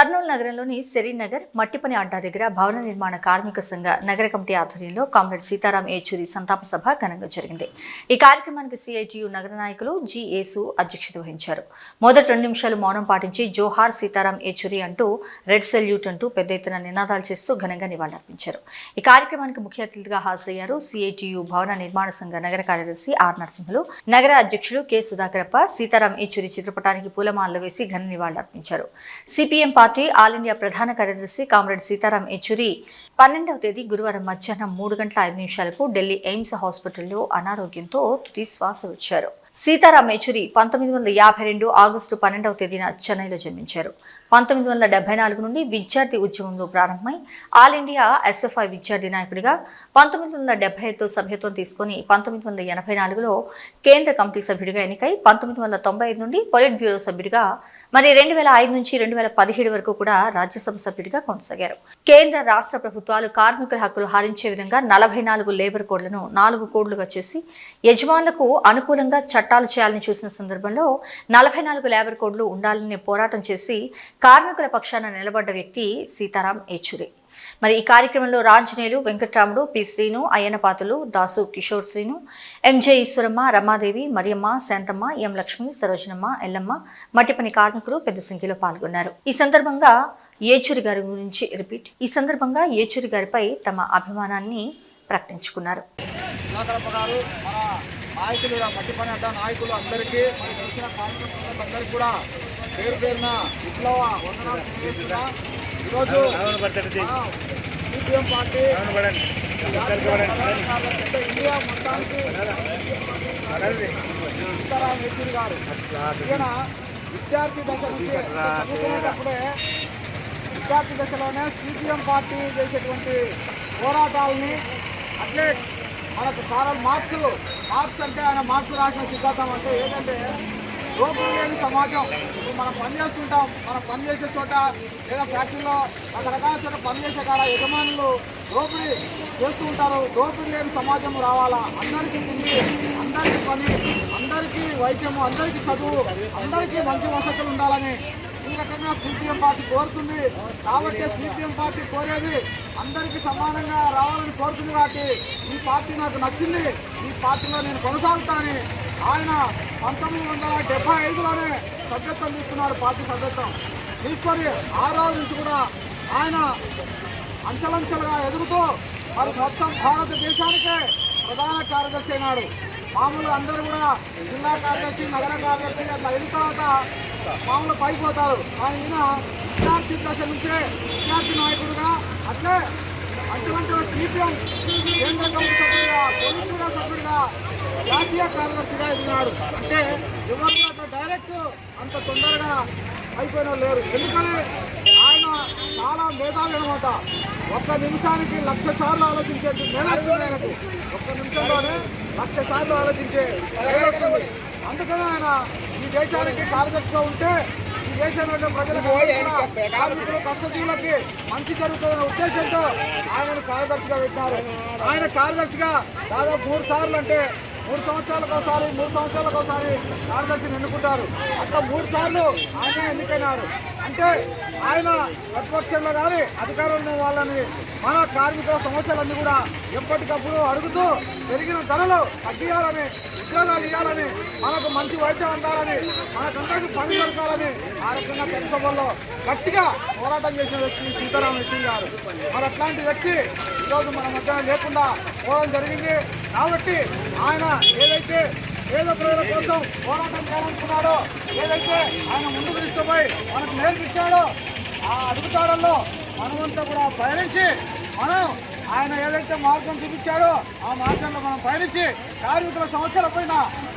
కర్నూలు నగరంలోని సెరీనగర్ మట్టిపని అడ్డా దగ్గర భవన నిర్మాణ కార్మిక సంఘ నగర కమిటీ ఆధ్వర్యంలో కామ్రేడ్ సీతారాం ఏచూరి సంతాప సభ ఘనంగా జరిగింది. ఈ కార్యక్రమానికి సిఐటియు నగర నాయకులు జిఏసు అధ్యక్షత వహించారు. మొదటి రెండు నిమిషాలు మౌనం పాటించి జోహార్ సీతారాం ఏచూరి అంటూ రెడ్ సెల్యూట్ అంటూ పెద్ద ఎత్తున నినాదాలు చేస్తూ ఘనంగా నివాళులర్పించారు. ఈ కార్యక్రమానికి ముఖ్య అతిథిగా హాజరయ్యారు సిఐటియు భవన నిర్మాణ సంఘ నగర కార్యదర్శి ఆర్ నరసింహులు నగర అధ్యక్షులు కె సుధాకరప్ప సీతారాం ఏచూరి చిత్రపటానికి పూలమాలలు వేసి ఘన నివాళులర్పించారు. సిపిఎం పార్టీ ఆల్ ఇండియా ప్రధాన కార్యదర్శి కామ్రేడ్ సీతారాం యెచూరి పన్నెండవ తేదీ గురువారం మధ్యాహ్నం మూడు గంటల ఐదు నిమిషాలకు ఢిల్లీ ఎయిమ్స్ హాస్పిటల్లో అనారోగ్యంతో తుది శ్వాస విడిచారు. సీతారాం యెచూరి పంతొమ్మిది వందల యాభై రెండు ఆగస్టు పన్నెండవ తేదీన చెన్నైలో జన్మించారు. పంతొమ్మిది వందల డెబ్బై నాలుగు నుండి విద్యార్థి ఉద్యమంలో ప్రారంభమై ఆల్ ఇండియా ఎస్ఎఫ్ఐ విద్యార్థి నాయకుడిగా పంతొమ్మిది వందల డెబ్బై ఐదులో సభ్యత్వం తీసుకుని పంతొమ్మిది వందల ఎనభై నాలుగులో కేంద్ర కమిటీ సభ్యుడిగా ఎన్నికై పంతొమ్మిది వందల తొంభై ఐదు నుండి పొలిట్ బ్యూరో సభ్యుడిగా మరి రెండు వేల ఐదు నుంచి రెండు వేల పదిహేడు వరకు కూడా రాజ్యసభ సభ్యుడిగా కొనసాగారు. కేంద్ర రాష్ట్ర ప్రభుత్వాలు కార్మికుల హక్కులు హరించే విధంగా నలభై నాలుగు లేబర్ కోడ్లను నాలుగు కోడ్లుగా చేసి యజమానులకు అనుకూలంగా చట్టాలు చేయాలని చూసిన సందర్భంలో నలభై నాలుగు లేబర్ కోడ్లు ఉండాలని పోరాటం చేసి కార్మికుల పక్షాన నిలబడ్డ వ్యక్తి సీతారాం ఏచూరి మరి ఈ కార్యక్రమంలో Ramanjaneyulu Venkatramudu P Srinu Ayyanapatulu Dasu Kishore Srinu MJ Eswaramma Ramadevi Mariyamma Shanthamma M Lakshmi Sarojanamma Yellamma మట్టిపని కార్మికులు పెద్ద సంఖ్యలో పాల్గొన్నారు. ఈ సందర్భంగా ఏచూరి గారి గురించి రిపీట్. ఈ సందర్భంగా ఏచూరి గారిపై తమ అభిమానాన్ని ప్రకటించుకున్నారు. నాయకులు మట్టి పని అడ్డ నాయకులు అందరికీ మనకి వచ్చిన కాంగ్రెస్ అందరికీ కూడా పేరు పేరున విప్లవ వందనాలు. ఈరోజు సిపిఎం పార్టీ అంటే ఇండియా మొత్తానికి సీతారాం గారు. ఈయన విద్యార్థి దశ నుంచి చదువుకునేటప్పుడే విద్యార్థి దశలోనే సిపిఎం పార్టీ చేసేటువంటి పోరాటాలని అట్లే మనకు చాలా మార్క్స్ మార్క్స్ అంటే ఆయన మార్క్స్ రాసిన సిద్ధాంతం అంటే ఏంటంటే లోపం లేని సమాజం. ఇప్పుడు మనం పని చేస్తుంటాం మనం పని చేసే చోట లేదా ఫ్యాక్టరీలో రకరకాల చోట పని చేసే కాడ యజమానులు దోపిడీ చేస్తూ ఉంటారు. దోపిడీ లేని సమాజం రావాలా? అందరికీ తిండి అందరికీ పని అందరికీ వైద్యము అందరికీ చదువు అందరికీ మంచి వసతులు ఉండాలని ఈ రకంగా సిపిఎం పార్టీ కోరుతుంది. కాబట్టి సిపిఎం పార్టీ కోరేది అందరికీ సమానంగా రావాలని కోరుతుంది కాబట్టి ఈ పార్టీ నాకు నచ్చింది. ఈ పార్టీలో నేను కొనసాగుతానని ఆయన పంతొమ్మిది వందల డెబ్బై ఐదులోనే సభ్యత్వం తీసుకున్నారు పార్టీ సభ్యత్వం. తీసుకొని ఆ రోజు నుంచి కూడా ఆయన అంచెలంచెలుగా ఎదుగుతూ మరి మొత్తం భారతదేశానికే ప్రధాన కార్యదర్శి అయినాడు. మామూలు అందరూ కూడా జిల్లా కార్యదర్శి నగర కార్యదర్శి అట్లా అయిన తర్వాత మామూలు పైపోతారు ఆయన విద్యార్థి దశ నుంచే విద్యార్థి నాయకుడుగా అట్లే అటువంటి సిపిఎం కేంద్ర కమిటీ సభ్యుడిగా సభ్యుడిగా జాతీయ కార్యదర్శిగా ఎదిగినాడు. అంటే ఎవరు డైరెక్ట్ అంత తొందరగా అయిపోయిన లేరు. ఎందుకని? చాలా మేధావి అనమాట. ఒక్క నిమిషానికి లక్ష సార్లు ఆలోచించే మేధస్సుంది ఆయనకు ఒక్క నిమిషంలోనే లక్ష సార్లు ఆలోచించే మేధస్సుంది అందుకని ఆయన ఈ దేశానికి కార్యదర్శిగా ఉంటే ఈ దేశంలో ప్రజలకు కార్మికులు కష్టజీవులకి మంచి జరుగుతుందనే ఉద్దేశంతో ఆయనను కార్యదర్శిగా పెట్టినారు. ఆయన కార్యదర్శిగా దాదాపు మూడు సార్లు అంటే మూడు సంవత్సరాలకు ఒకసారి మూడు సంవత్సరాలకు ఒకసారి కార్యదర్శిని ఎన్నుకుంటారు. అట్లా మూడు సార్లు ఆయన ఎన్నికైనారు. అంటే ఆయన ప్రతిపక్షంలో కానీ అధికారంలో వాళ్ళని మన కార్మికుల సమస్యలన్నీ కూడా ఎప్పటికప్పుడు అడుగుతూ పెరిగిన ధరలు తగ్గియాలని ఉద్యోగాలు ఇవ్వాలని మనకు మంచి వైద్యం అందాలని మనకందరికీ పని దొరకాలని ఆ రకంగా పెద్ద గట్టిగా పోరాటం చేసిన వ్యక్తి సీతారాం రెడ్డి గారు. మరి అట్లాంటి వ్యక్తి ఈరోజు మన మధ్య లేకుండా పోవడం జరిగింది. కాబట్టి ఆయన ఏదైతే పేద ప్రజల కోసం పోరాటం చేయాలనుకున్నాడో ఏదైతే ఆయన ముందుకు తీసుకుపోయి మనకు నేర్పించాడో ఆ అడుగుతాడల్లో మనమంతా కూడా పయనించి మనం ఆయన ఏదైతే మార్గం చూపించాడో ఆ మార్గంలో మనం పయనించి కార్మికుల సమస్యల పైన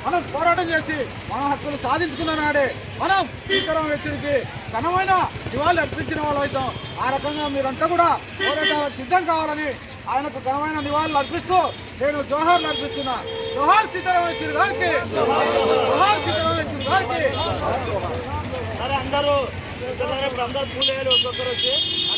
మనం పోరాటం చేసి మన హక్కులు సాధించుకున్న నాడే మనం స్పీకరం వ్యక్తికి ఘనమైన నివాళులు అర్పించిన వాళ్ళు అవుతాం. ఆ రకంగా మీరంతా కూడా పోరాటాలకు సిద్ధం కావాలని ఆయనకు ఘనమైన నివాళులు అర్పిస్తూ నేను జోహార్లు అర్పిస్తున్నా జోహార్ సీతారాం యెచూరి గారికి. జోహార్ సీతారాం యెచూరి గారికి. సరే అందరూ అందరూ పూలేరు ఒక్కొక్కరు వచ్చి.